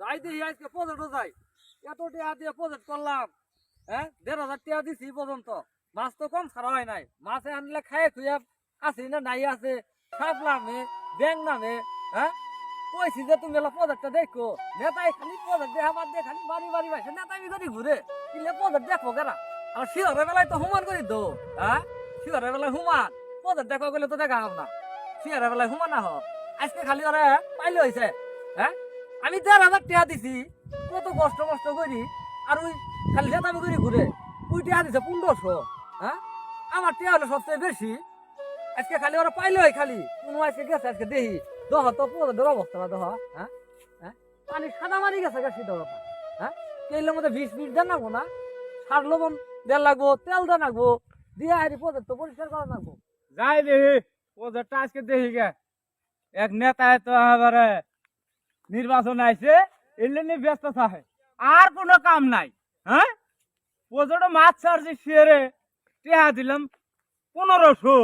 যাই দেখি, আজকে প্রজেক্টও যাই। এত টাকা দিয়ে প্রজেক্ট করলাম হ্যাঁ? দেড় হাজার টাকা দিছি পর্যন্ত। মাছ তো কম ছাড়া হয় নাই। মাছে আনলে খাই খুঁয়ে আছে না, নাই আছে। সাপ নামে ব্যাং নামে হ্যাঁ? কইছি যে তুমি এলা প্রজেক্টটা দেখো। নেতাই খালি প্রজেক্ট দেখা বাদ দিয়ে খালি বাড়ি বাড়ি বাইছে নেতামি করে ঘুরে। কিলে প্রজেক্ট দেখো কেনা আর শিহরের বেলায় তো হুমান করি তো হ্যাঁ? শিহরের বেলায় হুমান প্রজেক্ট দেখো গেলে তো দেখা হবে না। শিহরের বেলায় হুমান না হোক। আজকে খালি ওরা পাইলে হয়েছে হ্যাঁ? আমি দেড় হাজার টাকা দিছি, কত কষ্ট কষ্ট করি, আর ওই খালি নেতামি করে ঘুরে, ওই টাকা দিছে পনেরোশো হ্যাঁ? আমার টাকা হলো সবচেয়ে বেশি। আজকে খালি ওরা পাইলে খালি, কোনো আজকে গেছে, আজকে দেখি। দহ তো প্রজেক্টের অবস্থা না দহ হ্যাঁ? হ্যাঁ? পানি সাদা মারি গেছে গেছি দহ হ্যাঁ? তেলের মধ্যে বিশ মিনিট দেন লাগবো না। সার লবণ দেন লাগবো, তেল দেন লাগবো, দিয়ে হারি তো পরিষ্কার করা লাগবো। যাই দেখি ওদেরটা আজকে দেখি গে। এক নেতায় তো এবারে নির্বাচন আইছে এলে নিয়ে ব্যস্ত থাকে। আর কোনো কাম নাই হ্যাঁ? ওজোটা মাছ ছাড়ছি শিয়ারে টেহা দিলাম পনেরোশো।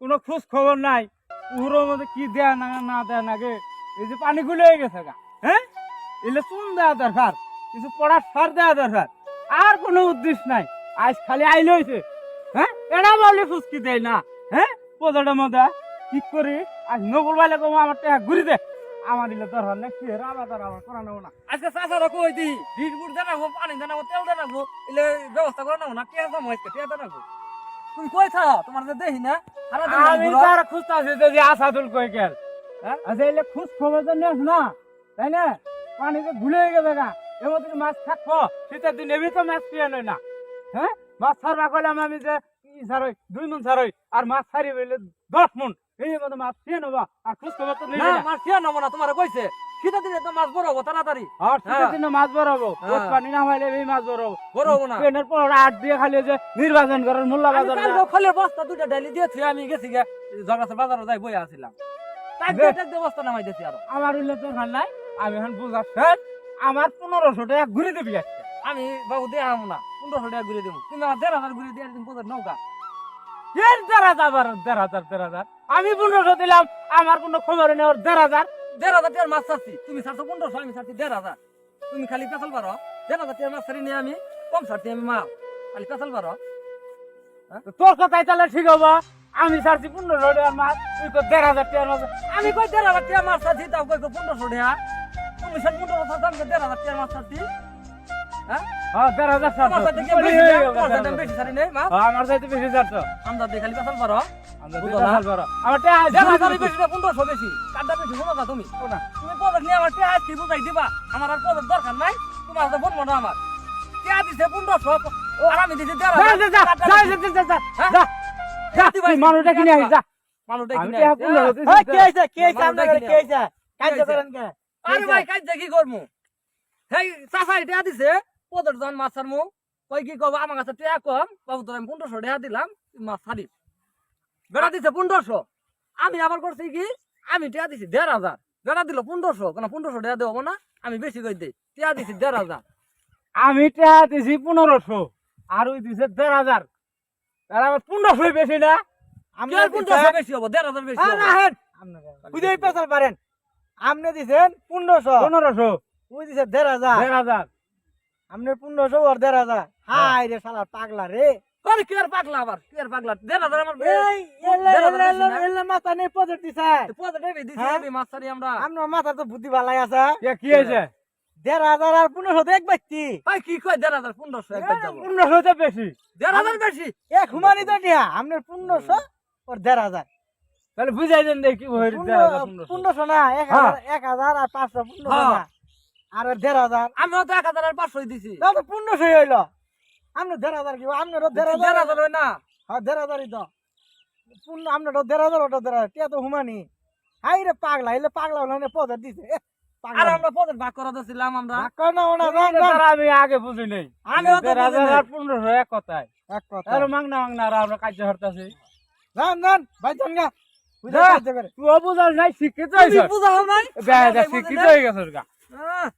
কোনো খোঁজ খবর নাই পুরোর মধ্যে কি দেয়া না না দেয়া নাগে এই যে পানি গুলে গেছে গা হ্যাঁ? এলে চুন দেওয়া দরকার, কিছু পড়ার সার দেওয়া দরকার, আর কোনো উদ্দেশ্য নাই। আজ খালি আইল হয়েছে হ্যাঁ? এটা বললে ফুসকি দেয় না হ্যাঁ? পোজাটা মধ্যে ঠিক করি? আজ নকুল বাইলে কম, আমার টাকা ঘুরি দে। আমার দিলে দরকার নেই কি রাবা তার আমার করা নেব না। আজকে চাষারা কই দি? বিট বুট দেন লাগবো পানি দেন লাগবো তেল দেন লাগবো এলে ব্যবস্থা করে নেব না টিয়া দাম হয়েছে দেন লাগবো তুমি কই থাও? তোমার যে দেখি না আমি। তার খুঁজতেছি যদি আসাদুল কই গেল হ্যাঁ? আচ্ছা এলে খুঁজ খবর তো নেস না তাই না? পানিতে ভুলে গেছে গা এবার তুমি মাছ থাকব শীতের দিন এবি তো মাছ পেয়ে নয় না। হ্যাঁ? মাছ ছাড়বা কইলাম আমি যে ই ছাড়ই দুই মন ছাড়ই আর মাছ ছাড়ি বলে দশ মন। এই মতো মাছ পেয়ে নেবা আর খুঁজ খবর তো না মাছ টিয়া নেব না তোমার কইছে। শীতের দিনে তো মাছ বড় হব তাড়াতাড়ি। আর শীতের হ্যাঁ। দিনে মাছ হ্যাঁ। পানি না হইলে এই মাছ বড় হব। না। পর আট দিয়ে খালি যে নির্বাচন করার মূল্য বাজার ফলের বস্তা দুইটা ডালি দিয়েছি আমি গেছি গে জগাছের বাজারে যাই বই আসছিলাম তাই একটা বস্তা নামাই দিয়েছি আরও। আমার উল্লেখ তো ভালো নাই আমি এখন বুঝা শেষ। আমার পনেরোশো টাকা ঘুরে দিবি আমি বাবু দিয়ে আমো না পনেরোশো টাকা ঘুরে দেবো। তুমি আমার দেড় হাজার ঘুরে দিয়ে পদের নৌকা। এর দেড় হাজার বারো দেড় হাজার দেড় হাজার। আমি পনেরোশো দিলাম আমার কোনো খবর নেই ওর দেড় হাজার। দেড় হাজার টাকার মাছ ছাড়ছি। তুমি ছাড়ছো পনেরোশো আমি ছাড়ছি দেড় হাজার। তুমি খালি পেছাল পারো। দেড় হাজার টাকার মাছ ছাড়ি নিয়ে আমি কম ছাড়ছি আমি মাল। খালি পেছাল পারো। তো তোর কথাই তাহলে ঠিক হব। আমি ছাড়ছি পনেরোশো টাকার মাছ তুই তো দেড় হাজার টাকার মাছ। আমি কই দেড় হাজার টাকার মাছ ছাড়ছি তাও কই পনেরোশো টাকা। তুমি সাড়ে পনেরোশো কই দেড় হাজার টাকার মাছ ছাড়ছি। আমার চাইতে বেশি ছাড়ছো আমরা দিয়ে খালি পেছাল পারো আমরা বুঝলো দেড় না? হাজার বারো। আমার টাকা দেড় ঘুরে হাজারই দিবি। বেশি না পনেরোশো বেশি। কারটা বেশি শোনো না তুমি? তুমি পদক নিয়ে আমার টিয়া আজকে বুঝাই দিবা? আমার আর পদক দরকার নাই। তোমার তো বলব না আমার। টিয়া দিছে পনেরোশো। আর আমি দিছি দেড় যা, হাজার। যা, যা, কাঠটা যা, বেশি। যা, যা, যা, হ্যাঁ? যা, যা, দিবা, তুই মানুষটা কিনে আয়, যা। মানুষটা কিনে। কে? কে কে। কাজ করেন কে? আরে ভাই কাজ করমু হেই চাচা এটা দিছে। পদের জন মাছ মু কই কি কব? আমার কাছে টিয়া কম। বাবু তোর আমি পনেরোশো টাকা দিলাম। মাছ ছাড়িস। বেড়া দিছে পনেরোশো। আমি আবার করছি কি? আমি টিয়া দিছি দেড় হাজার। বেড়া দিল পনেরোশো। কেন পনেরোশো টাকা দেবো না? আমি বেশি করে দিই? টিয়া দিছি দেড় হাজার। আমি টাকা দিছি পনেরোশো। আর ওই দিছে দেড় হাজার। তাহলে আমার পনেরোশো বেশি না? আর পনেরোশো বেশি হব? দেড় হাজার বেশি হব। বুঝেই পেছাল পারেন। আপনি দিছেন পনেরোশো। পনেরোশো। ওই দিছে দেড় হাজার। দেড় হাজার। আপনি পনেরোশো ওর দেড় হাজার। হাই রে শালা পাগলা রে। আরে কি আর পাগলা আবার? কি আর পাগলা? দেড় হাজার আমার এই এলে এলে এলে মাথা নেই পজেট দিছে। পদের দিছি হ্যাঁ? আমি মাছ ছাড়ি আমরা। আপনার মাথা তো বুদ্ধি ভালাই আছে। কি হয়েছে? দেড় হাজার আর পনেরোশো এক ব্যক্তি। ভাই কি কয় দেড় হাজার পনেরোশো যাব পনেরোশো তো বেশি। দেড় হাজার বেশি? এক হুমানি তো নিয়া। আপনার পনেরোশো ওর দেড় হাজার। তাহলে বুঝাই দেন দেখি পনেরোশো। না এক হ্যাঁ। হাজার এক হাজার আর পাঁচশো পনেরোশো হ্যাঁ। না। আর দেড় হাজার। আমিও তো এক হাজার আর পাঁচশোই দিছি। হইল। দেড় হাজার কি আপনারও দেড় দেড় হাজার না। হ্যাঁ দেড় হাজারই তো। পূর্ণ দেড় হাজার ওটা দেড় হাজার। টিয়া তো হুমানি। হাই রে পাগলা এলে পাগলা হলে না পদের দিছে। আর আমরা পদের ভাগ করা দিয়েছিলাম আমরা। ভাগ কর না এটা আমি আগে বুঝি নেই। তো হাজার নাই। আর পনেরোশো এক কথায়। এক কথা আর মাংনা মাংনা আর আমরা কাজ হরতাছি। ভাই তুই বুঝাল নাই শিক্ষিত হয়েছ নাই? শিক্ষিত হয়ে গেছিস গা। আহ,